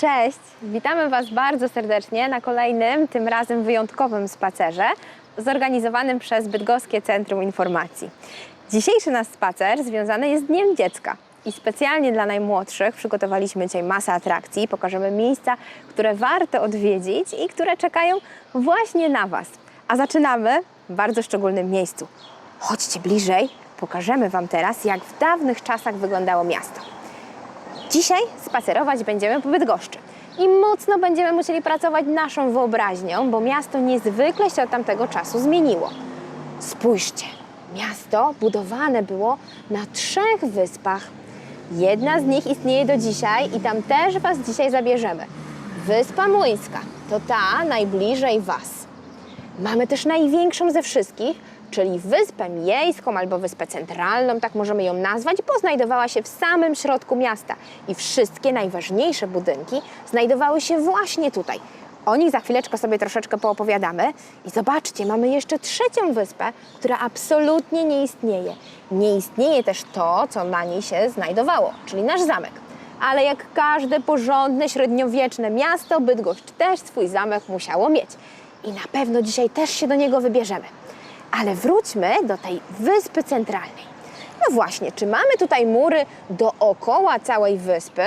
Cześć! Witamy Was bardzo serdecznie na kolejnym, tym razem wyjątkowym spacerze zorganizowanym przez Bydgoskie Centrum Informacji. Dzisiejszy nasz spacer związany jest z Dniem Dziecka i specjalnie dla najmłodszych przygotowaliśmy dzisiaj masę atrakcji. Pokażemy miejsca, które warto odwiedzić i które czekają właśnie na Was. A zaczynamy w bardzo szczególnym miejscu. Chodźcie bliżej, pokażemy Wam teraz, jak w dawnych czasach wyglądało miasto. Dzisiaj spacerować będziemy po Bydgoszczy i mocno będziemy musieli pracować naszą wyobraźnią, bo miasto niezwykle się od tamtego czasu zmieniło. Spójrzcie, miasto budowane było na trzech wyspach. Jedna z nich istnieje do dzisiaj i tam też Was dzisiaj zabierzemy. Wyspa Młyńska to ta najbliżej Was. Mamy też największą ze wszystkich, czyli Wyspę Miejską albo Wyspę Centralną, tak możemy ją nazwać, bo znajdowała się w samym środku miasta i wszystkie najważniejsze budynki znajdowały się właśnie tutaj. O nich za chwileczkę sobie troszeczkę poopowiadamy. I zobaczcie, mamy jeszcze trzecią wyspę, która absolutnie nie istnieje. Nie istnieje też to, co na niej się znajdowało, czyli nasz zamek. Ale jak każde porządne, średniowieczne miasto, Bydgoszcz też swój zamek musiało mieć. I na pewno dzisiaj też się do niego wybierzemy. Ale wróćmy do tej wyspy centralnej. No właśnie, czy mamy tutaj mury dookoła całej wyspy?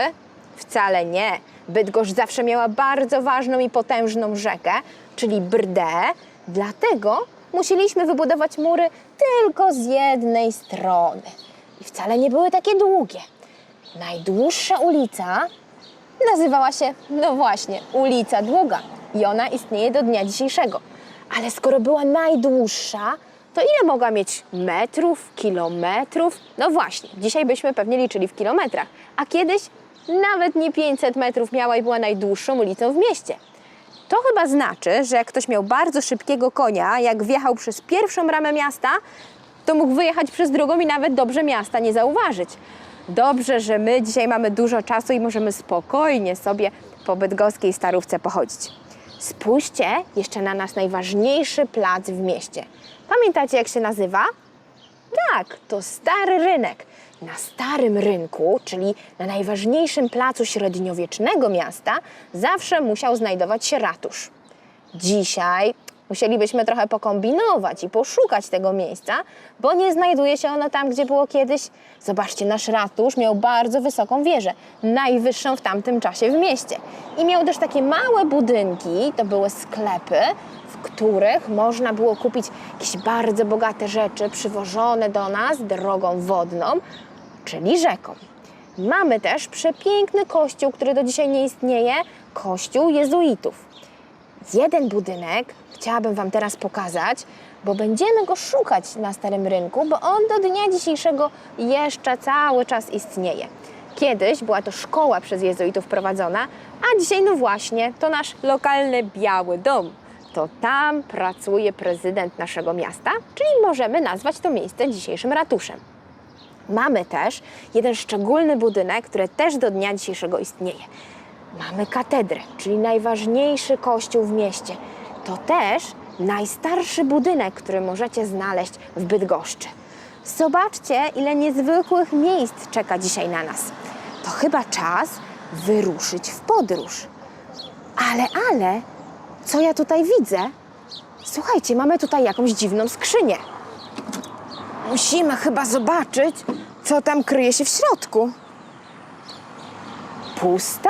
Wcale nie. Bydgoszcz zawsze miała bardzo ważną i potężną rzekę, czyli Brdę, dlatego musieliśmy wybudować mury tylko z jednej strony. I wcale nie były takie długie. Najdłuższa ulica nazywała się, no właśnie, ulica Długa i ona istnieje do dnia dzisiejszego. Ale skoro była najdłuższa, to ile mogła mieć metrów, kilometrów? No właśnie, dzisiaj byśmy pewnie liczyli w kilometrach, a kiedyś nawet nie 500 metrów miała i była najdłuższą ulicą w mieście. To chyba znaczy, że jak ktoś miał bardzo szybkiego konia, jak wjechał przez pierwszą bramę miasta, to mógł wyjechać przez drugą i nawet dobrze miasta nie zauważyć. Dobrze, że my dzisiaj mamy dużo czasu i możemy spokojnie sobie po bydgoskiej starówce pochodzić. Spójrzcie jeszcze na nasz najważniejszy plac w mieście. Pamiętacie, jak się nazywa? Tak, to Stary Rynek. Na Starym Rynku, czyli na najważniejszym placu średniowiecznego miasta, zawsze musiał znajdować się ratusz. Dzisiaj musielibyśmy trochę pokombinować i poszukać tego miejsca, bo nie znajduje się ono tam, gdzie było kiedyś. Zobaczcie, nasz ratusz miał bardzo wysoką wieżę, najwyższą w tamtym czasie w mieście. I miał też takie małe budynki, to były sklepy, w których można było kupić jakieś bardzo bogate rzeczy przywożone do nas drogą wodną, czyli rzeką. Mamy też przepiękny kościół, który do dzisiaj nie istnieje, kościół jezuitów. Jeden budynek chciałabym Wam teraz pokazać, bo będziemy go szukać na Starym Rynku, bo on do dnia dzisiejszego jeszcze cały czas istnieje. Kiedyś była to szkoła przez jezuitów prowadzona, a dzisiaj no właśnie to nasz lokalny Biały Dom. To tam pracuje prezydent naszego miasta, czyli możemy nazwać to miejsce dzisiejszym ratuszem. Mamy też jeden szczególny budynek, który też do dnia dzisiejszego istnieje. Mamy katedrę, czyli najważniejszy kościół w mieście. To też najstarszy budynek, który możecie znaleźć w Bydgoszczy. Zobaczcie, ile niezwykłych miejsc czeka dzisiaj na nas. To chyba czas wyruszyć w podróż. Ale, ale, co ja tutaj widzę? Słuchajcie, mamy tutaj jakąś dziwną skrzynię. Musimy chyba zobaczyć, co tam kryje się w środku. Pusta?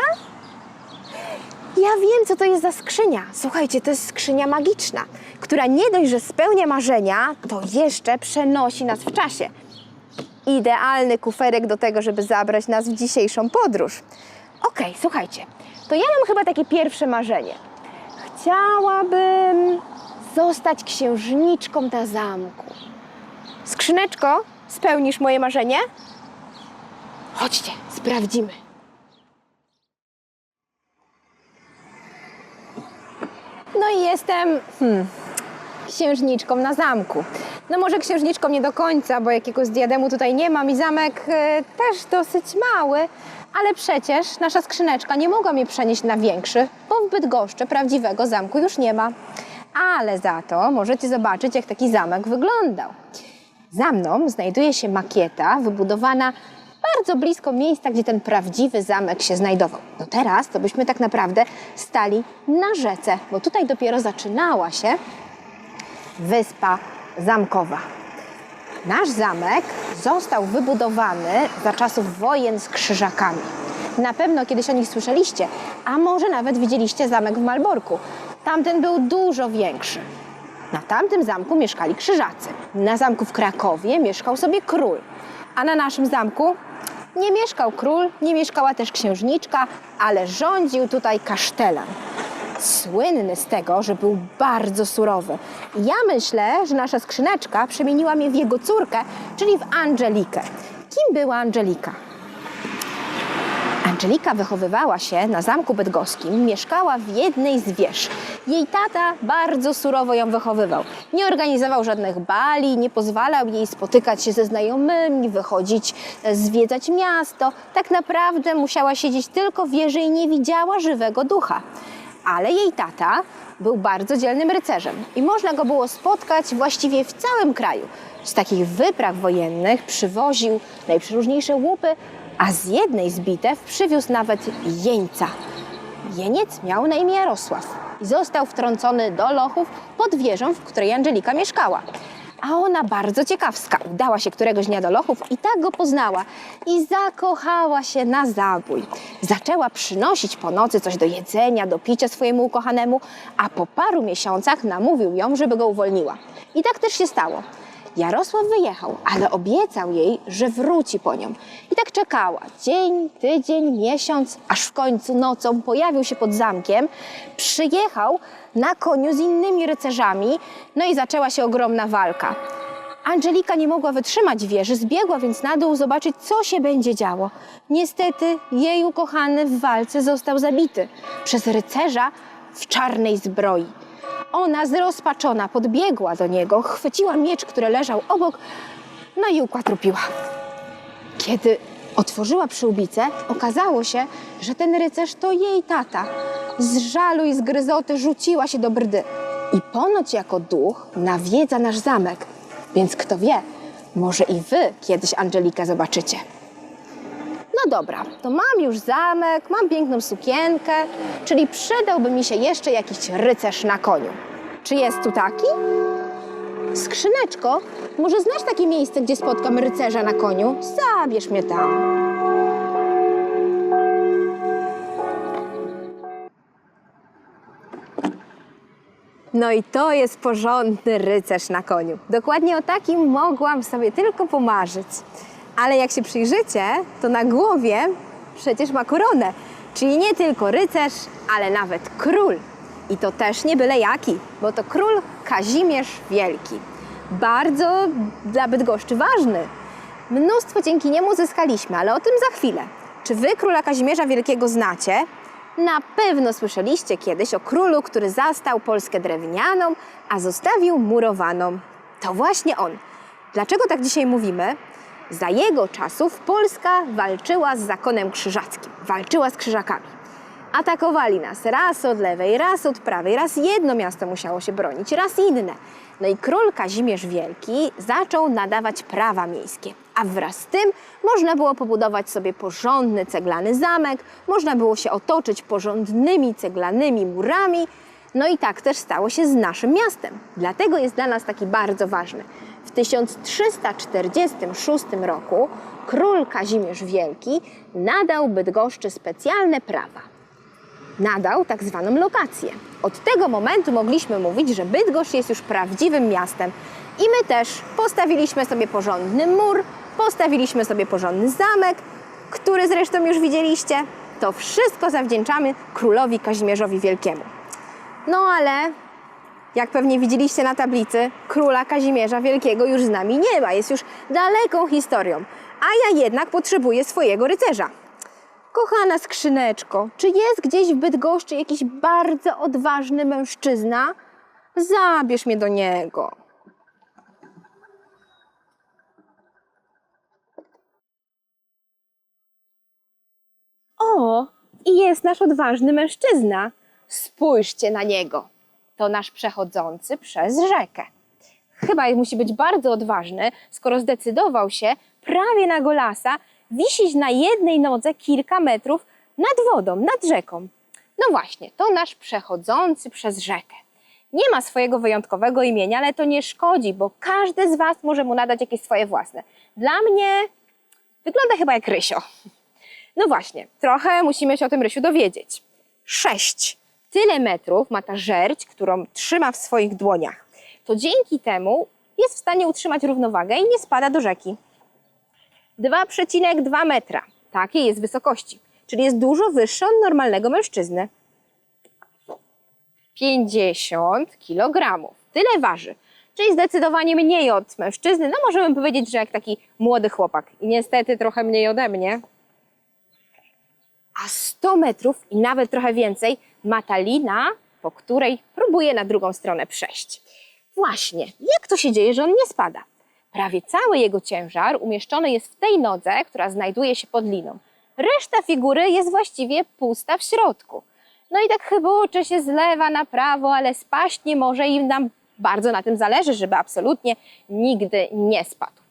Ja wiem, co to jest za skrzynia. Słuchajcie, to jest skrzynia magiczna, która nie dość, że spełnia marzenia, to jeszcze przenosi nas w czasie. Idealny kuferek do tego, żeby zabrać nas w dzisiejszą podróż. Okej, słuchajcie, to ja mam chyba takie pierwsze marzenie. Chciałabym zostać księżniczką na zamku. Skrzyneczko, spełnisz moje marzenie? Chodźcie, sprawdzimy. No i jestem hmm, księżniczką na zamku. No może księżniczką nie do końca, bo jakiegoś diademu tutaj nie mam i zamek e, też dosyć mały, ale przecież nasza skrzyneczka nie mogła mnie przenieść na większy, bo w Bydgoszczy prawdziwego zamku już nie ma. Ale za to możecie zobaczyć, jak taki zamek wyglądał. Za mną znajduje się makieta wybudowana bardzo blisko miejsca, gdzie ten prawdziwy zamek się znajdował. No teraz to byśmy tak naprawdę stali na rzece, bo tutaj dopiero zaczynała się wyspa zamkowa. Nasz zamek został wybudowany za czasów wojen z krzyżakami. Na pewno kiedyś o nich słyszeliście, a może nawet widzieliście zamek w Malborku. Tamten był dużo większy. Na tamtym zamku mieszkali krzyżacy. Na zamku w Krakowie mieszkał sobie król. A na naszym zamku nie mieszkał król, nie mieszkała też księżniczka, ale rządził tutaj kasztelan słynny z tego, że był bardzo surowy. Ja myślę, że nasza skrzyneczka przemieniła mnie w jego córkę, czyli w Angelikę. Kim była Angelika? Angelika wychowywała się na zamku bydgoskim, mieszkała w jednej z wież. Jej tata bardzo surowo ją wychowywał. Nie organizował żadnych bali, nie pozwalał jej spotykać się ze znajomymi, wychodzić, e, zwiedzać miasto. Tak naprawdę musiała siedzieć tylko w wieży i nie widziała żywego ducha. Ale jej tata był bardzo dzielnym rycerzem i można go było spotkać właściwie w całym kraju. Z takich wypraw wojennych przywoził najprzeróżniejsze łupy, a z jednej z bitew przywiózł nawet jeńca. Jeniec miał na imię Jarosław i został wtrącony do lochów pod wieżą, w której Angelika mieszkała. A ona bardzo ciekawska udała się któregoś dnia do lochów i tak go poznała i zakochała się na zabój. Zaczęła przynosić po nocy coś do jedzenia, do picia swojemu ukochanemu, a po paru miesiącach namówił ją, żeby go uwolniła. I tak też się stało. Jarosław wyjechał, ale obiecał jej, że wróci po nią. I tak czekała. Dzień, tydzień, miesiąc, aż w końcu nocą pojawił się pod zamkiem. Przyjechał na koniu z innymi rycerzami, no i zaczęła się ogromna walka. Angelika nie mogła wytrzymać wieży, zbiegła więc na dół zobaczyć, co się będzie działo. Niestety jej ukochany w walce został zabity przez rycerza w czarnej zbroi. Ona zrozpaczona podbiegła do niego, chwyciła miecz, który leżał obok, no i ukłatrupiła. Kiedy otworzyła przyłbicę, okazało się, że ten rycerz to jej tata. Z żalu i zgryzoty rzuciła się do brdy. I ponoć jako duch nawiedza nasz zamek. Więc kto wie, może i wy kiedyś Angelikę zobaczycie. No dobra, to mam już zamek, mam piękną sukienkę, czyli przydałby mi się jeszcze jakiś rycerz na koniu. Czy jest tu taki? Skrzyneczko, może znasz takie miejsce, gdzie spotkam rycerza na koniu? Zabierz mnie tam. No i to jest porządny rycerz na koniu. Dokładnie o takim mogłam sobie tylko pomarzyć. Ale jak się przyjrzycie, to na głowie przecież ma koronę. Czyli nie tylko rycerz, ale nawet król. I to też nie byle jaki, bo to król Kazimierz Wielki. Bardzo dla Bydgoszczy ważny. Mnóstwo dzięki niemu zyskaliśmy, ale o tym za chwilę. Czy wy króla Kazimierza Wielkiego znacie? Na pewno słyszeliście kiedyś o królu, który zastał Polskę drewnianą, a zostawił murowaną. To właśnie on. Dlaczego tak dzisiaj mówimy? Za jego czasów Polska walczyła z zakonem krzyżackim, walczyła z krzyżakami. Atakowali nas raz od lewej, raz od prawej, raz jedno miasto musiało się bronić, raz inne. No i król Kazimierz Wielki zaczął nadawać prawa miejskie, a wraz z tym można było pobudować sobie porządny ceglany zamek, można było się otoczyć porządnymi ceglanymi murami. No i tak też stało się z naszym miastem. Dlatego jest dla nas taki bardzo ważny. W 1346 roku król Kazimierz Wielki nadał Bydgoszczy specjalne prawa nadał tak zwaną lokację. Od tego momentu mogliśmy mówić, że Bydgoszcz jest już prawdziwym miastem. I my też postawiliśmy sobie porządny mur, postawiliśmy sobie porządny zamek, który zresztą już widzieliście. To wszystko zawdzięczamy królowi Kazimierzowi Wielkiemu. No ale jak pewnie widzieliście na tablicy, króla Kazimierza Wielkiego już z nami nie ma, jest już daleką historią. A ja jednak potrzebuję swojego rycerza. Kochana skrzyneczko, czy jest gdzieś w Bydgoszczy jakiś bardzo odważny mężczyzna? Zabierz mnie do niego. O, i jest nasz odważny mężczyzna. Spójrzcie na niego. To nasz przechodzący przez rzekę. Chyba musi być bardzo odważny, skoro zdecydował się prawie na Golasa wisieć na jednej nodze kilka metrów nad wodą, nad rzeką. No właśnie, to nasz przechodzący przez rzekę. Nie ma swojego wyjątkowego imienia, ale to nie szkodzi, bo każdy z Was może mu nadać jakieś swoje własne. Dla mnie wygląda chyba jak Rysio. No właśnie, trochę musimy się o tym Rysiu dowiedzieć. Sześć. Tyle metrów ma ta żerć, którą trzyma w swoich dłoniach. To dzięki temu jest w stanie utrzymać równowagę i nie spada do rzeki. 2,2 metra. Takiej jest wysokości, czyli jest dużo wyższy od normalnego mężczyzny. 50 kg. Tyle waży, czyli zdecydowanie mniej od mężczyzny. No możemy powiedzieć, że jak taki młody chłopak. I niestety trochę mniej ode mnie. A 100 metrów i nawet trochę więcej ma ta lina, po której próbuje na drugą stronę przejść. Właśnie, jak to się dzieje, że on nie spada? Prawie cały jego ciężar umieszczony jest w tej nodze, która znajduje się pod liną. Reszta figury jest właściwie pusta w środku. No i tak chybucze się z lewa na prawo, ale spaść nie może i nam bardzo na tym zależy, żeby absolutnie nigdy nie spadł.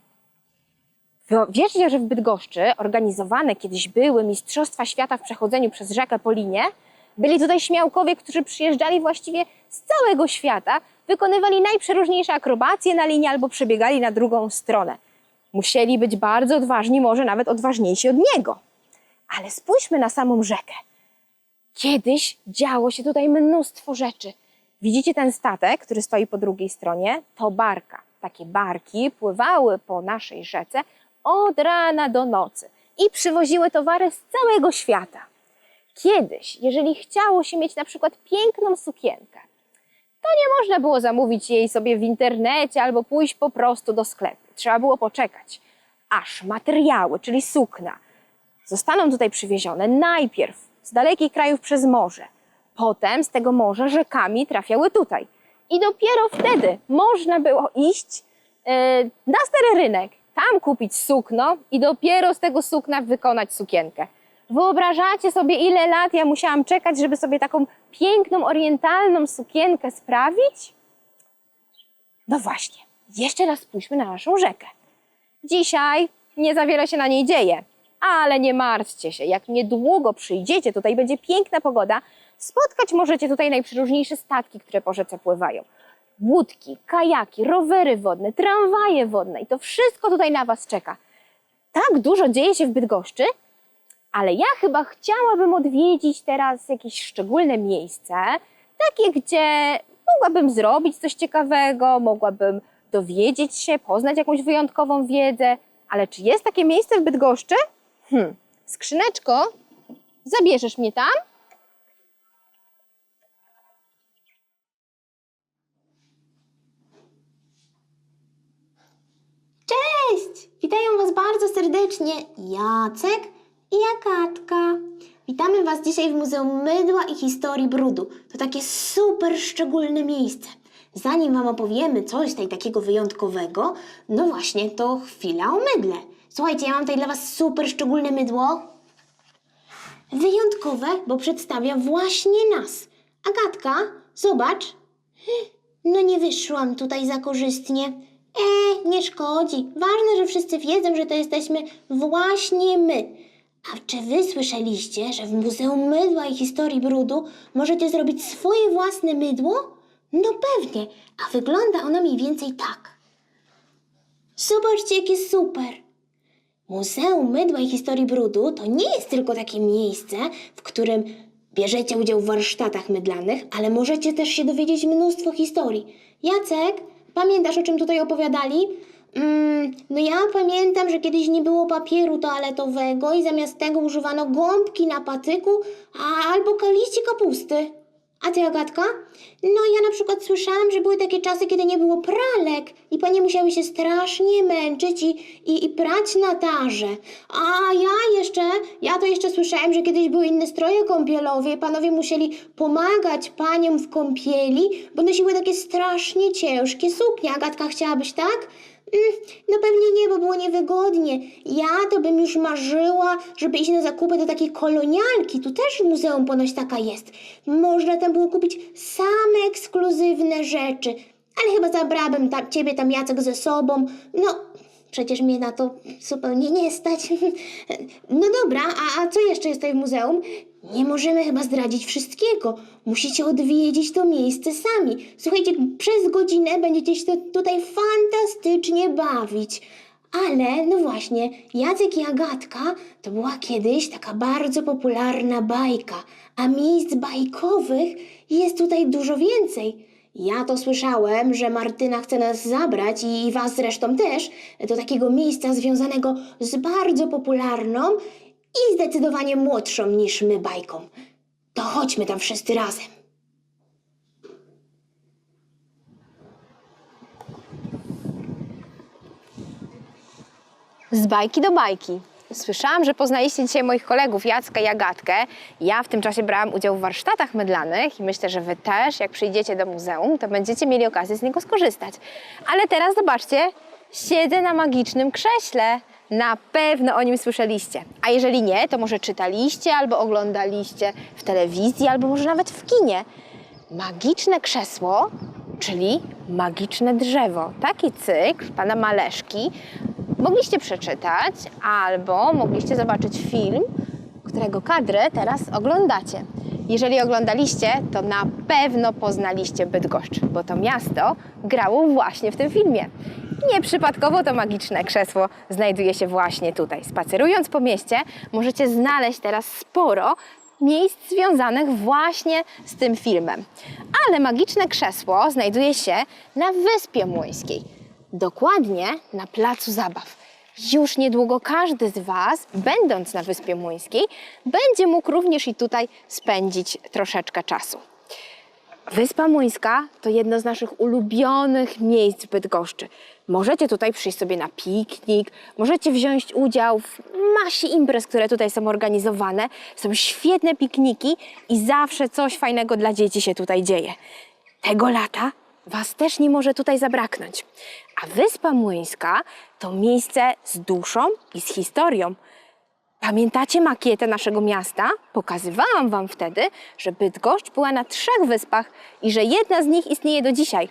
Wiecie, że w Bydgoszczy organizowane kiedyś były Mistrzostwa Świata w przechodzeniu przez rzekę po linie? Byli tutaj śmiałkowie, którzy przyjeżdżali właściwie z całego świata, wykonywali najprzeróżniejsze akrobacje na linie albo przebiegali na drugą stronę. Musieli być bardzo odważni, może nawet odważniejsi od niego. Ale spójrzmy na samą rzekę. Kiedyś działo się tutaj mnóstwo rzeczy. Widzicie ten statek, który stoi po drugiej stronie? To barka. Takie barki pływały po naszej rzece od rana do nocy i przywoziły towary z całego świata. Kiedyś, jeżeli chciało się mieć na przykład piękną sukienkę, to nie można było zamówić jej sobie w internecie albo pójść po prostu do sklepu. Trzeba było poczekać, aż materiały, czyli sukna, zostaną tutaj przywiezione najpierw z dalekich krajów przez morze, potem z tego morza rzekami trafiały tutaj. I dopiero wtedy można było iść e, na stary rynek, tam kupić sukno i dopiero z tego sukna wykonać sukienkę. Wyobrażacie sobie, ile lat ja musiałam czekać, żeby sobie taką piękną, orientalną sukienkę sprawić? No właśnie, jeszcze raz spójrzmy na naszą rzekę. Dzisiaj nie za wiele się na niej dzieje, ale nie martwcie się. Jak niedługo przyjdziecie, tutaj będzie piękna pogoda, spotkać możecie tutaj najprzeróżniejsze statki, które po rzece pływają. Łódki, kajaki, rowery wodne, tramwaje wodne i to wszystko tutaj na Was czeka. Tak dużo dzieje się w Bydgoszczy, ale ja chyba chciałabym odwiedzić teraz jakieś szczególne miejsce, takie, gdzie mogłabym zrobić coś ciekawego, mogłabym dowiedzieć się, poznać jakąś wyjątkową wiedzę. Ale czy jest takie miejsce w Bydgoszczy? Hmm, skrzyneczko, zabierzesz mnie tam? Cześć! Witają Was bardzo serdecznie Jacek i Agatka. Witamy Was dzisiaj w Muzeum Mydła i Historii Brudu. To takie super szczególne miejsce. Zanim Wam opowiemy coś tutaj takiego wyjątkowego, no właśnie, to chwila o mydle. Słuchajcie, ja mam tutaj dla Was super szczególne mydło. Wyjątkowe, bo przedstawia właśnie nas. Agatka, zobacz. No nie wyszłam tutaj za korzystnie. E, nie szkodzi. Ważne, że wszyscy wiedzą, że to jesteśmy właśnie my. A czy wy słyszeliście, że w Muzeum Mydła i Historii Brudu możecie zrobić swoje własne mydło? No pewnie, a wygląda ono mniej więcej tak. Zobaczcie, jakie super! Muzeum Mydła i Historii Brudu to nie jest tylko takie miejsce, w którym bierzecie udział w warsztatach mydlanych, ale możecie też się dowiedzieć mnóstwo historii. Jacek, pamiętasz o czym tutaj opowiadali? Mm, no ja pamiętam, że kiedyś nie było papieru toaletowego i zamiast tego używano gąbki na patyku a, albo kaliści kapusty. A ty, Agatka? No ja na przykład słyszałam, że były takie czasy, kiedy nie było pralek i panie musiały się strasznie męczyć i, i, i prać na tarze. A ja jeszcze, ja to jeszcze słyszałem, że kiedyś były inne stroje kąpielowe i panowie musieli pomagać paniom w kąpieli, bo nosiły takie strasznie ciężkie suknie. Agatka, chciałabyś tak? No pewnie nie, bo było niewygodnie. Ja to bym już marzyła, żeby iść na zakupy do takiej kolonialki. Tu też w muzeum ponoć taka jest. Można tam było kupić same ekskluzywne rzeczy. Ale chyba zabrałabym tam, ciebie tam Jacek ze sobą. No, przecież mnie na to zupełnie nie stać. No dobra, a, a co jeszcze jest tutaj w muzeum? Nie możemy chyba zdradzić wszystkiego. Musicie odwiedzić to miejsce sami. Słuchajcie, przez godzinę będziecie się tutaj fantastycznie bawić. Ale, no właśnie, Jacek i Agatka to była kiedyś taka bardzo popularna bajka, a miejsc bajkowych jest tutaj dużo więcej. Ja to słyszałem, że Martyna chce nas zabrać i was zresztą też do takiego miejsca związanego z bardzo popularną i zdecydowanie młodszą niż my bajką. To chodźmy tam wszyscy razem. Z bajki do bajki. Słyszałam, że poznaliście dzisiaj moich kolegów Jacka i Agatkę. Ja w tym czasie brałam udział w warsztatach mydlanych i myślę, że wy też, jak przyjdziecie do muzeum, to będziecie mieli okazję z niego skorzystać. Ale teraz zobaczcie, siedzę na magicznym krześle. Na pewno o nim słyszeliście. A jeżeli nie, to może czytaliście albo oglądaliście w telewizji, albo może nawet w kinie. Magiczne krzesło, czyli magiczne drzewo. Taki cykl pana Maleszki mogliście przeczytać albo mogliście zobaczyć film, którego kadrę teraz oglądacie. Jeżeli oglądaliście, to na pewno poznaliście Bydgoszcz, bo to miasto grało właśnie w tym filmie. Nieprzypadkowo to magiczne krzesło znajduje się właśnie tutaj. Spacerując po mieście, możecie znaleźć teraz sporo miejsc związanych właśnie z tym filmem. Ale magiczne krzesło znajduje się na Wyspie Młyńskiej, dokładnie na Placu Zabaw. Już niedługo każdy z Was, będąc na Wyspie Młyńskiej, będzie mógł również i tutaj spędzić troszeczkę czasu. Wyspa Młyńska to jedno z naszych ulubionych miejsc w Bydgoszczy. Możecie tutaj przyjść sobie na piknik, możecie wziąć udział w masie imprez, które tutaj są organizowane. Są świetne pikniki i zawsze coś fajnego dla dzieci się tutaj dzieje. Tego lata Was też nie może tutaj zabraknąć. A Wyspa Młyńska to miejsce z duszą i z historią. Pamiętacie makietę naszego miasta? Pokazywałam Wam wtedy, że Bydgoszcz była na trzech wyspach i że jedna z nich istnieje do dzisiaj.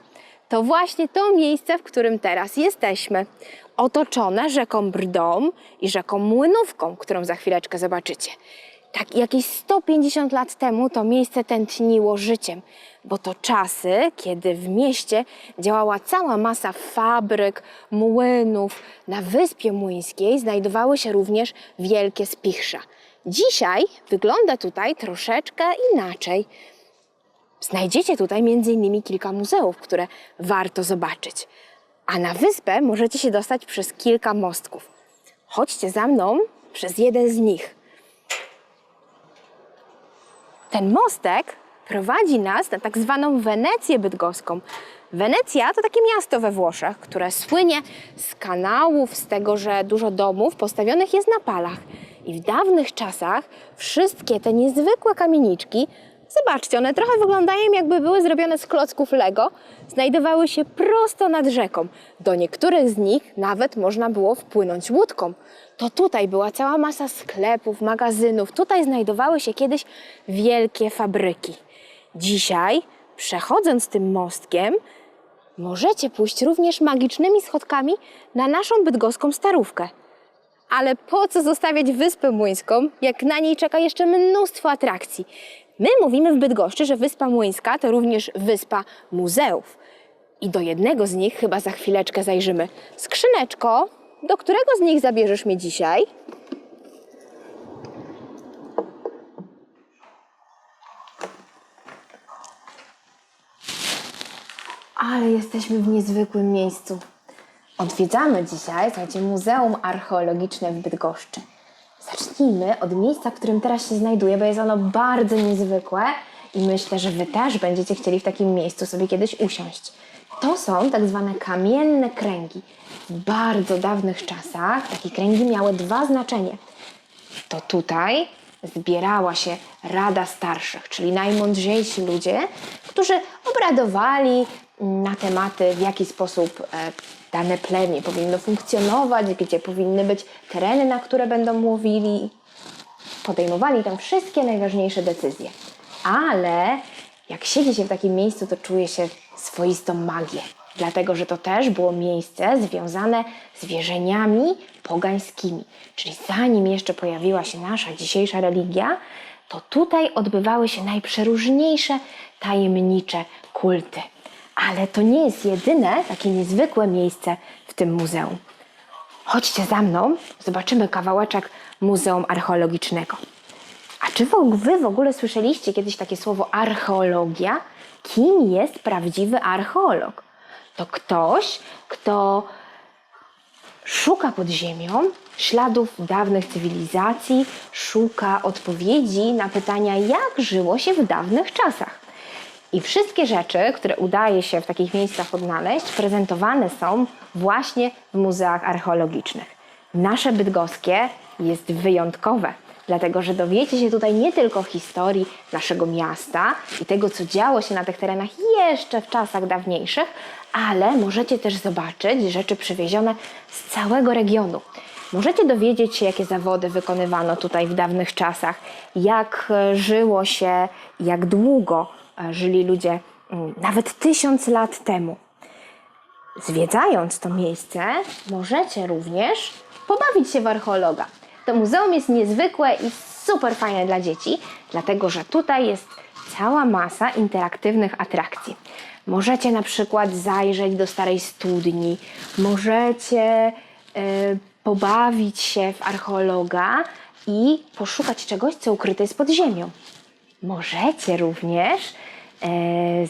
To właśnie to miejsce, w którym teraz jesteśmy. Otoczone rzeką Brdą i rzeką Młynówką, którą za chwileczkę zobaczycie. Tak jakieś 150 lat temu to miejsce tętniło życiem, bo to czasy, kiedy w mieście działała cała masa fabryk, młynów. Na Wyspie Młyńskiej znajdowały się również wielkie spichrza. Dzisiaj wygląda tutaj troszeczkę inaczej. Znajdziecie tutaj m.in. kilka muzeów, które warto zobaczyć. A na wyspę możecie się dostać przez kilka mostków. Chodźcie za mną przez jeden z nich. Ten mostek prowadzi nas na tak zwaną Wenecję bydgoską. Wenecja to takie miasto we Włoszech, które słynie z kanałów, z tego, że dużo domów postawionych jest na palach. I w dawnych czasach wszystkie te niezwykłe kamieniczki, zobaczcie, one trochę wyglądają jakby były zrobione z klocków Lego, znajdowały się prosto nad rzeką. Do niektórych z nich nawet można było wpłynąć łódką. To tutaj była cała masa sklepów, magazynów. Tutaj znajdowały się kiedyś wielkie fabryki. Dzisiaj, przechodząc tym mostkiem, możecie pójść również magicznymi schodkami na naszą bydgoską starówkę. Ale po co zostawiać Wyspę Młyńską, jak na niej czeka jeszcze mnóstwo atrakcji? My mówimy w Bydgoszczy, że Wyspa Młyńska to również wyspa muzeów. I do jednego z nich chyba za chwileczkę zajrzymy. Skrzyneczko, do którego z nich zabierzesz mnie dzisiaj? Ale jesteśmy w niezwykłym miejscu. Odwiedzamy dzisiaj, słuchajcie, Muzeum Archeologiczne w Bydgoszczy. Zacznijmy od miejsca, w którym teraz się znajduję, bo jest ono bardzo niezwykłe i myślę, że Wy też będziecie chcieli w takim miejscu sobie kiedyś usiąść. To są tak zwane kamienne kręgi. W bardzo dawnych czasach takie kręgi miały dwa znaczenia. To tutaj zbierała się Rada Starszych, czyli najmądrzejsi ludzie, którzy obradowali na tematy, w jaki sposób e, dane plemię powinno funkcjonować, gdzie powinny być tereny, na które będą łowili. Podejmowali tam wszystkie najważniejsze decyzje. Ale jak siedzi się w takim miejscu, to czuje się swoistą magię. dlatego że to też było miejsce związane z wierzeniami pogańskimi. Czyli zanim jeszcze pojawiła się nasza dzisiejsza religia, to tutaj odbywały się najprzeróżniejsze tajemnicze kulty. Ale to nie jest jedyne takie niezwykłe miejsce w tym muzeum. Chodźcie za mną, zobaczymy kawałeczek Muzeum Archeologicznego. A czy wy w ogóle słyszeliście kiedyś takie słowo archeologia? Kim jest prawdziwy archeolog? To ktoś, kto szuka pod ziemią śladów dawnych cywilizacji, szuka odpowiedzi na pytania, jak żyło się w dawnych czasach. I wszystkie rzeczy, które udaje się w takich miejscach odnaleźć, prezentowane są właśnie w muzeach archeologicznych. Nasze bydgoskie jest wyjątkowe, dlatego że dowiecie się tutaj nie tylko historii naszego miasta i tego, co działo się na tych terenach jeszcze w czasach dawniejszych, ale możecie też zobaczyć rzeczy przywiezione z całego regionu. Możecie dowiedzieć się, jakie zawody wykonywano tutaj w dawnych czasach, jak żyło się, jak długo żyli ludzie mm, nawet tysiąc lat temu. Zwiedzając to miejsce, możecie również pobawić się w archeologa. To muzeum jest niezwykłe i super fajne dla dzieci, dlatego że tutaj jest cała masa interaktywnych atrakcji. Możecie na przykład zajrzeć do starej studni, możecie e, pobawić się w archeologa i poszukać czegoś, co ukryte jest pod ziemią. Możecie również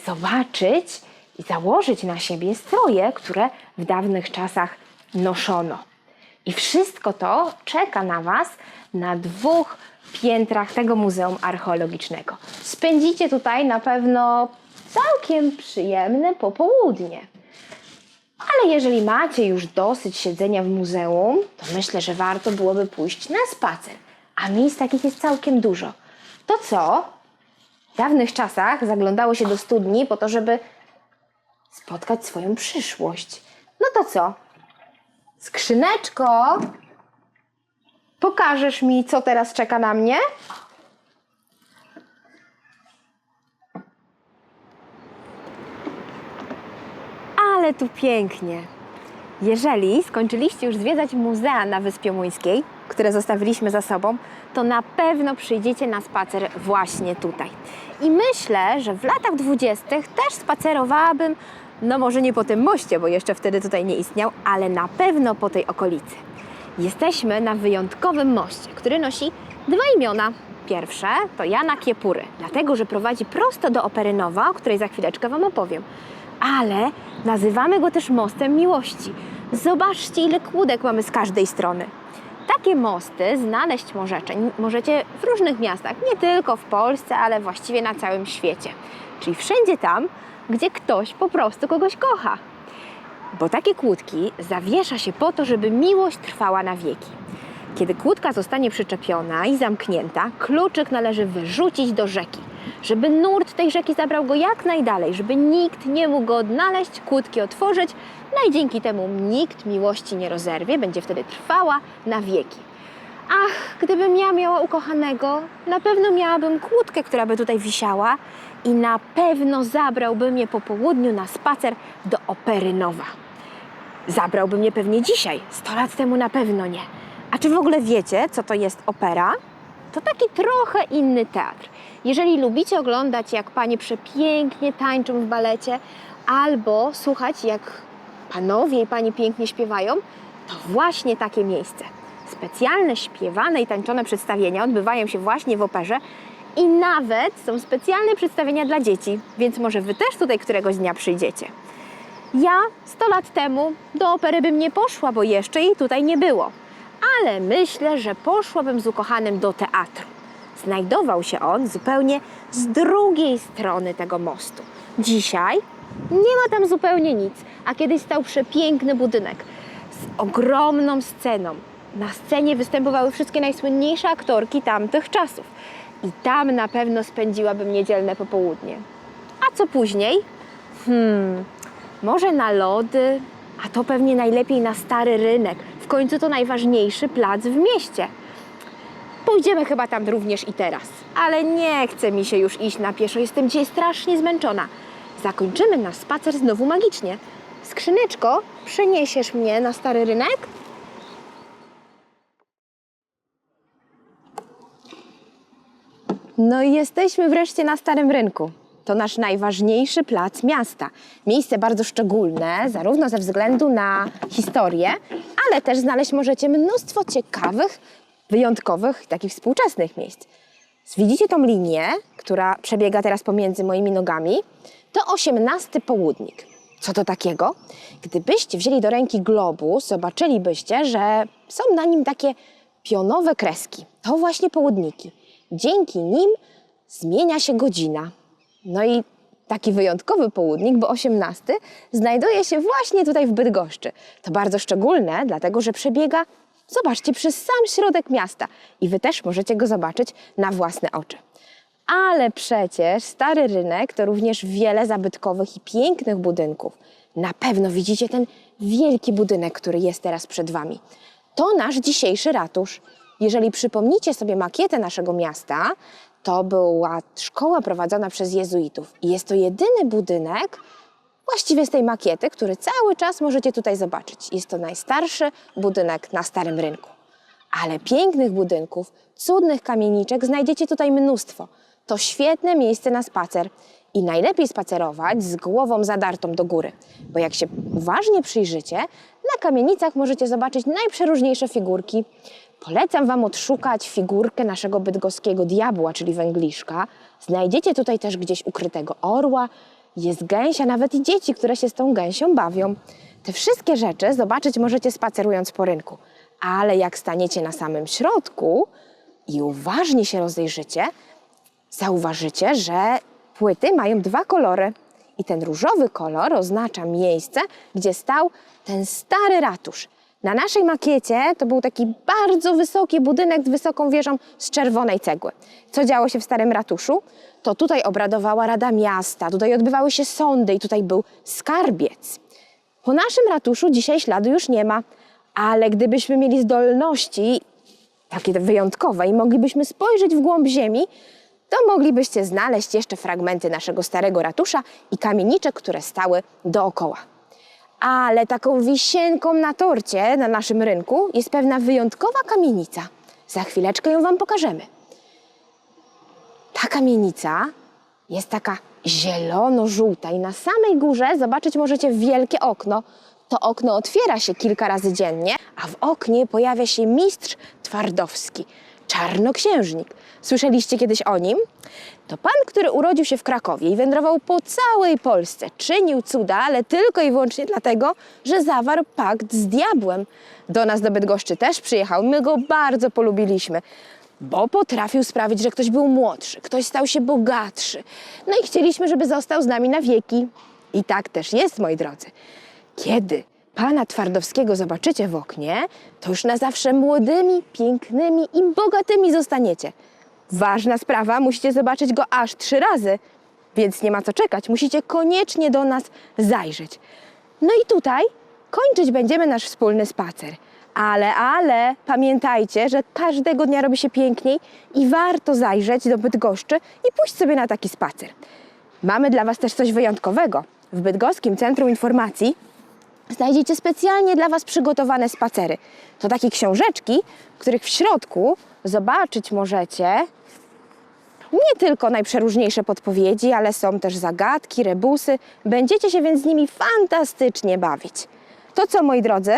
zobaczyć i założyć na siebie stroje, które w dawnych czasach noszono. I wszystko to czeka na Was na dwóch piętrach tego Muzeum Archeologicznego. Spędzicie tutaj na pewno całkiem przyjemne popołudnie. Ale jeżeli macie już dosyć siedzenia w muzeum, to myślę, że warto byłoby pójść na spacer. A miejsc takich jest całkiem dużo. To co? W dawnych czasach zaglądało się do studni po to, żeby spotkać swoją przyszłość. No to co? Skrzyneczko, pokażesz mi, co teraz czeka na mnie? Ale tu pięknie. Jeżeli skończyliście już zwiedzać muzea na Wyspie Muńskiej, które zostawiliśmy za sobą, to na pewno przyjdziecie na spacer właśnie tutaj. I myślę, że w latach dwudziestych też spacerowałabym, no może nie po tym moście, bo jeszcze wtedy tutaj nie istniał, ale na pewno po tej okolicy. Jesteśmy na wyjątkowym moście, który nosi dwa imiona. Pierwsze to Jana Kiepury, dlatego że prowadzi prosto do Opery Nowa, o której za chwileczkę Wam opowiem. Ale nazywamy go też mostem miłości. Zobaczcie, ile kłódek mamy z każdej strony. Takie mosty znaleźć możecie, możecie w różnych miastach, nie tylko w Polsce, ale właściwie na całym świecie. Czyli wszędzie tam, gdzie ktoś po prostu kogoś kocha. Bo takie kłódki zawiesza się po to, żeby miłość trwała na wieki. Kiedy kłódka zostanie przyczepiona i zamknięta, kluczyk należy wyrzucić do rzeki, żeby nurt tej rzeki zabrał go jak najdalej, żeby nikt nie mógł go odnaleźć, kłódki otworzyć, no i dzięki temu nikt miłości nie rozerwie, będzie wtedy trwała na wieki. Ach, gdybym ja miała ukochanego, na pewno miałabym kłódkę, która by tutaj wisiała i na pewno zabrałby mnie po południu na spacer do Opery Nowa. Zabrałby mnie pewnie dzisiaj, 100 lat temu na pewno nie. A czy w ogóle wiecie, co to jest opera? To taki trochę inny teatr. Jeżeli lubicie oglądać, jak panie przepięknie tańczą w balecie, albo słuchać, jak panowie i panie pięknie śpiewają, to właśnie takie miejsce. Specjalne śpiewane i tańczone przedstawienia odbywają się właśnie w operze i nawet są specjalne przedstawienia dla dzieci, więc może wy też tutaj któregoś dnia przyjdziecie. Ja 100 lat temu do opery bym nie poszła, bo jeszcze jej tutaj nie było. Ale myślę, że poszłabym z ukochanym do teatru. Znajdował się on zupełnie z drugiej strony tego mostu. Dzisiaj nie ma tam zupełnie nic, a kiedyś stał przepiękny budynek z ogromną sceną. Na scenie występowały wszystkie najsłynniejsze aktorki tamtych czasów. I tam na pewno spędziłabym niedzielne popołudnie. A co później? Hmm, może na lody, a to pewnie najlepiej na stary rynek. Końcu to najważniejszy plac w mieście. Pójdziemy chyba tam również i teraz. Ale nie chce mi się już iść na pieszo, jestem dzisiaj strasznie zmęczona. Zakończymy nasz spacer znowu magicznie. Skrzyneczko, przeniesiesz mnie na stary rynek? No i jesteśmy wreszcie na Starym Rynku. To nasz najważniejszy plac miasta. Miejsce bardzo szczególne, zarówno ze względu na historię, ale też znaleźć możecie mnóstwo ciekawych, wyjątkowych, takich współczesnych miejsc. Widzicie tą linię, która przebiega teraz pomiędzy moimi nogami? To osiemnasty południk. Co to takiego? Gdybyście wzięli do ręki globus, zobaczylibyście, że są na nim takie pionowe kreski. To właśnie południki. Dzięki nim zmienia się godzina. No i taki wyjątkowy południk, bo 18, znajduje się właśnie tutaj w Bydgoszczy. To bardzo szczególne, dlatego że przebiega, zobaczcie, przez sam środek miasta i wy też możecie go zobaczyć na własne oczy. Ale przecież Stary Rynek to również wiele zabytkowych i pięknych budynków. Na pewno widzicie ten wielki budynek, który jest teraz przed Wami. To nasz dzisiejszy ratusz. Jeżeli przypomnicie sobie makietę naszego miasta, to była szkoła prowadzona przez jezuitów. I jest to jedyny budynek, właściwie z tej makiety, który cały czas możecie tutaj zobaczyć. Jest to najstarszy budynek na Starym Rynku. Ale pięknych budynków, cudnych kamieniczek znajdziecie tutaj mnóstwo. To świetne miejsce na spacer. I najlepiej spacerować z głową zadartą do góry, bo jak się uważnie przyjrzycie, na kamienicach możecie zobaczyć najprzeróżniejsze figurki. Polecam Wam odszukać figurkę naszego bydgoskiego diabła, czyli węgliszka. Znajdziecie tutaj też gdzieś ukrytego orła, jest gęś, a nawet i dzieci, które się z tą gęsią bawią. Te wszystkie rzeczy zobaczyć możecie spacerując po rynku. Ale jak staniecie na samym środku i uważnie się rozejrzycie, zauważycie, że płyty mają dwa kolory. I ten różowy kolor oznacza miejsce, gdzie stał ten stary ratusz. Na naszej makiecie to był taki bardzo wysoki budynek z wysoką wieżą z czerwonej cegły. Co działo się w starym ratuszu? To tutaj obradowała Rada Miasta, tutaj odbywały się sądy i tutaj był skarbiec. Po naszym ratuszu dzisiaj śladu już nie ma, ale gdybyśmy mieli zdolności takie wyjątkowe i moglibyśmy spojrzeć w głąb ziemi, to moglibyście znaleźć jeszcze fragmenty naszego starego ratusza i kamieniczek, które stały dookoła. Ale taką wisienką na torcie na naszym rynku jest pewna wyjątkowa kamienica. Za chwileczkę ją Wam pokażemy. Ta kamienica jest taka zielono-żółta i na samej górze zobaczyć możecie wielkie okno. To okno otwiera się kilka razy dziennie, a w oknie pojawia się mistrz Twardowski, czarnoksiężnik. Słyszeliście kiedyś o nim? To pan, który urodził się w Krakowie i wędrował po całej Polsce, czynił cuda, ale tylko i wyłącznie dlatego, że zawarł pakt z diabłem. Do nas do Bydgoszczy też przyjechał, my go bardzo polubiliśmy bo potrafił sprawić, że ktoś był młodszy, ktoś stał się bogatszy. No i chcieliśmy, żeby został z nami na wieki. I tak też jest, moi drodzy. Kiedy pana Twardowskiego zobaczycie w oknie, to już na zawsze młodymi, pięknymi i bogatymi zostaniecie. Ważna sprawa, musicie zobaczyć go aż trzy razy, więc nie ma co czekać, musicie koniecznie do nas zajrzeć. No i tutaj kończyć będziemy nasz wspólny spacer. Ale, ale pamiętajcie, że każdego dnia robi się piękniej i warto zajrzeć do Bydgoszczy i pójść sobie na taki spacer. Mamy dla Was też coś wyjątkowego. W Bydgoskim Centrum Informacji znajdziecie specjalnie dla Was przygotowane spacery. To takie książeczki, których w środku zobaczyć możecie nie tylko najprzeróżniejsze podpowiedzi, ale są też zagadki, rebusy. Będziecie się więc z nimi fantastycznie bawić. To co, moi drodzy,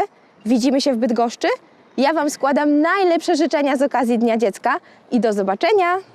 widzimy się w Bydgoszczy? Ja Wam składam najlepsze życzenia z okazji Dnia Dziecka i do zobaczenia!